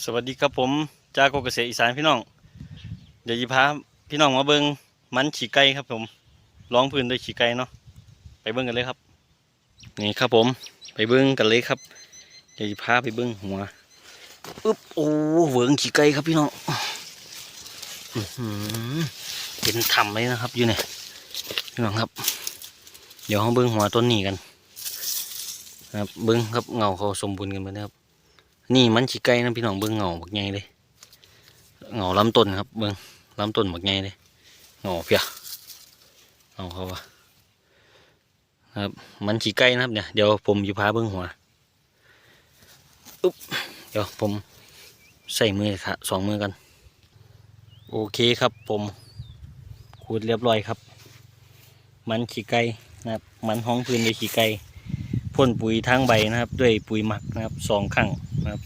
สวัสดีครับผมจากโกเกษตรอีสานพี่น้อง เดี๋ยวจะพาพี่น้องมาเบิงมันฉีไก่ครับผมร้องพื้นโดยฉีไก่เนาะไปเบิ้งกันเลยครับ นี่ครับผมไปเบิ้งกันเลยครับ เดี๋ยวจะพาไปเบิ้งหัวอึ๊บโอ้เหวิงฉีไก่ครับพี่น้องอื้อหือเป็นถ้ำเลยนะครับอยู่เนี่ยพี่น้องครับ เดี๋ยวเราเบิ้งหัวต้นนี้กันนะครับเบิ้งครับเงาเขาสมบูรณ์กันไปนะครับ นี่มันฉีไก่นะพี่น้องเบิ้งเงาบักใหญ่เลยเงาลำต้นครับเบิ้งลำต้นบักใหญ่เลยเงาเพียเอาเขาวะครับมันฉีไก่นะครับเนี่ยเดี๋ยวผมจะพาเบิ้งหัวอุ๊บเดี๋ยวผมใส่มือค่ะสองมือกัน โอเคครับผมขูดเรียบร้อยครับ มันขี้ไก่นะครับมันห้องพื้นด้วยขี้ไก่พ่นปุ๋ยทางใบนะครับ ด้วยปุ๋ยหมักนะครับสองครั้งนะครับ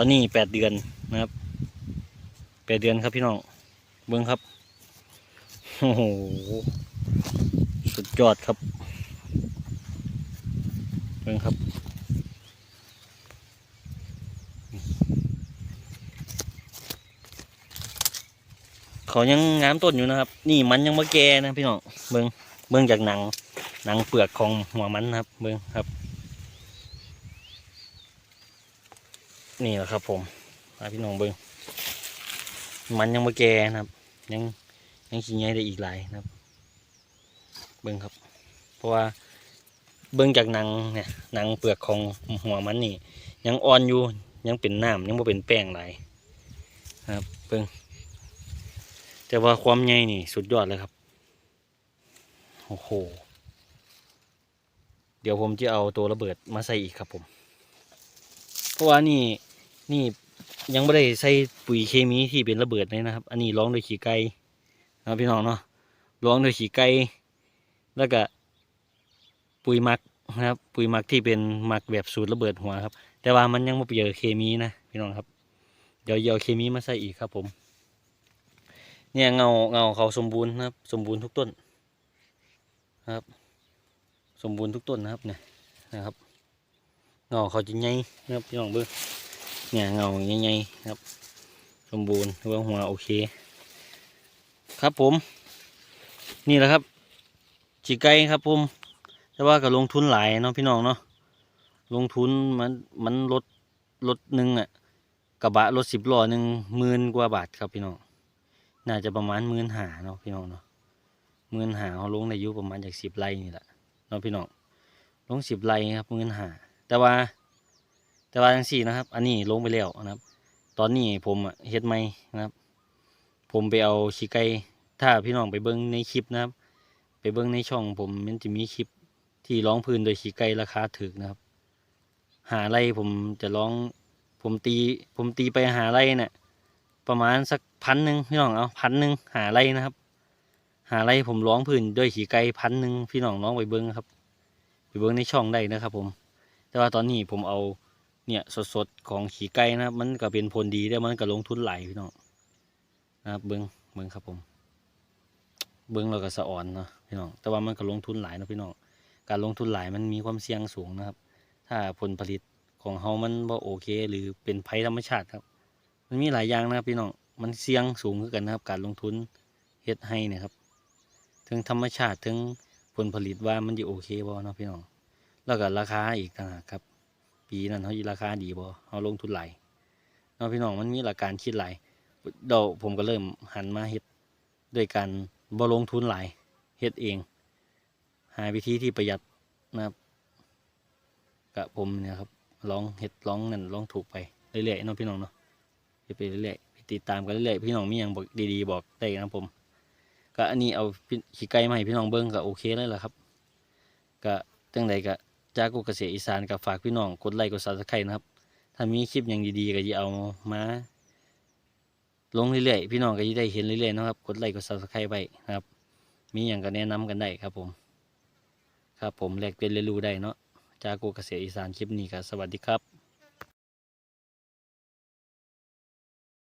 ตอนนี้แปดเดือนนะครับแปดเดือนครับพี่น้องเบิ้งครับโอ้โหสุดยอดครับเบิ้งครับเขายังงามต้นอยู่นะครับ นี่มันยังมาแก่นะพี่น้องเบิ้งเบิ้งจากหนังหนังเปลือกของหัวมันนะครับ เบิ้งครับ นี่แหละครับ ผมพาพี่น้องเบิ้งมันยังมาแก่นะครับ ยังยังขี้ใหญ่ได้อีกหลายนะครับ เบิ้งครับ เพราะว่าเบิ้งจากหนังเนี่ยหนังเปลือกของหัวมันนี่ ยังอ่อนอยู่ยังเป็นน้ำยังไม่เป็นแป้งหลายนะครับเบิ้งแต่ว่าความใหญ่นี่สุดยอดเลยครับโอ้โหเดี๋ยวผมจะเอาตัวระเบิดมาใส่อีกครับผม เพราะว่านี่ นี่ยังไม่ได้ใส่ปุ๋ยเคมีที่เป็นระเบิดเลยนะครับ อันนี้ร้องโดยขี้ไก่นะครับพี่น้องเนาะร้องโดยขี้ไก่แล้วก็ปุ๋ยมักนะครับ ปุ๋ยมักที่เป็นมักแบบสูตรระเบิดหัวครับ แต่ว่ามันยังไม่เจอเคมีนะพี่น้องครับ เดี๋ยวเอาเคมีมาใส่อีกครับผม เนี่ยเงาเงาเขาสมบูรณ์นะครับ สมบูรณ์ทุกต้นนะครับ สมบูรณ์ทุกต้นนะครับเนี่ยนะครับเงาเขาจะใหญ่นะครับพี่น้องเบิ้ง เนี่ยเงาใหญ่ๆครับ สมบูรณ์เบื้องหัวโอเค ครับผม นี่แหละครับจีไก่ครับผมแต่ว่าก็ลงทุนหลายเนาะพี่น้องเนาะลงทุนมันมันรถรถหนึ่งอะกระบะรถสิบล้อหนึ่งหมื่นกว่าบาทครับพี่น้องน่าจะประมาณหมื่นหาเนาะพี่น้องเนาะหมื่นหาเขาลงในยุประมาณจากสิบไร่นี่แหละเนาะพี่น้องลงสิบไร่ครับหมื่นหาแต่ว่า แต่ว่าจังสี่นะครับ อันนี้ลงไปแล้วนะครับ ตอนนี้ผมเฮ็ดไม่นะครับ ผมไปเอาขี้ไก่ถ้าพี่น้องไปเบิ้งในคลิปนะครับ ไปเบิ้งในช่องผมมันจะมีคลิปที่ร้องพื้นโดยขี้ไก่ราคาถูกนะครับ หาไรผมจะร้องผมตีผมตีไปหาไรเนี่ยประมาณสักพันหนึ่งพี่น้องเอาพันหนึ่งหาไรนะครับ หาไรผมร้องพื้นด้วยขีไก่พันหนึ่งพี่น้องร้องไปเบิ้งครับ ไปเบิ้งในช่องได้นะครับ ผม แต่ว่าตอนนี้ผมเอา เนี่ยสดๆของขี้ไก่นะครับ มันก็เป็นผลดีแต่มันก็ลงทุนไหลพี่น้องนะครับเบิ้งเบิ้งครับผม เบิ้งเราก็สะอ่อนเนาะพี่น้องแต่ว่ามันก็ลงทุนหลายนะพี่น้องการลงทุนหลายมันมีความเสี่ยงสูงนะครับ ถ้าผลผลิตของเฮามันบ่โอเค หรือเป็นภัยธรรมชาติครับ มันมีหลายอย่างนะครับพี่น้องมันเสี่ยงสูงขึ้นกันนะครับ การลงทุนเฮ็ดให้นะครับถึงธรรมชาติถึงผลผลิตว่ามันจะโอเคบ่เนาะพี่น้องแล้วก็ราคาอีกต่างหากครับ ปีนั้นเขาราคาดีบ่เขาลงทุนหลายเนาะพี่น้องมันมีหลักการคิดหลายเดี๋ยวผมก็เริ่มหันมาเฮ็ดด้วยการบ่ลงทุนหลายเฮ็ดเอง หาวิธีที่ประหยัดนะครับกับผมเนี่ยครับลองเฮ็ดลองนั่นลองถูกไปเรื่อยๆเนาะพี่น้องเนาะเฮ็ดไปเรื่อยๆติดตามกันเรื่อยๆพี่น้องมีอย่างบอกดีๆบอกได้นะครับผมก็อันนี้เอาขี้ไก่มาให้พี่น้องเบิ้งก็โอเคแล้วล่ะครับก็จังใดก็ จากกุเกษตรอีสานกับฝากพี่น้องกดไลค์กดซับสไครต์นะครับ ถ้ามีคลิปอย่างดีๆก็จะเอามาลงเรื่อยๆพี่น้องก็จะได้เห็นเรื่อยๆนะครับกดไลค์กดซับสไครต์ไปนะครับ มีอย่างก็แนะนำกันได้ครับผม ครับผมแลกเปลี่ยนเรียนรู้ได้เนาะจากกุเกษตรอีสานคลิปนี้ก็สวัสดีครับ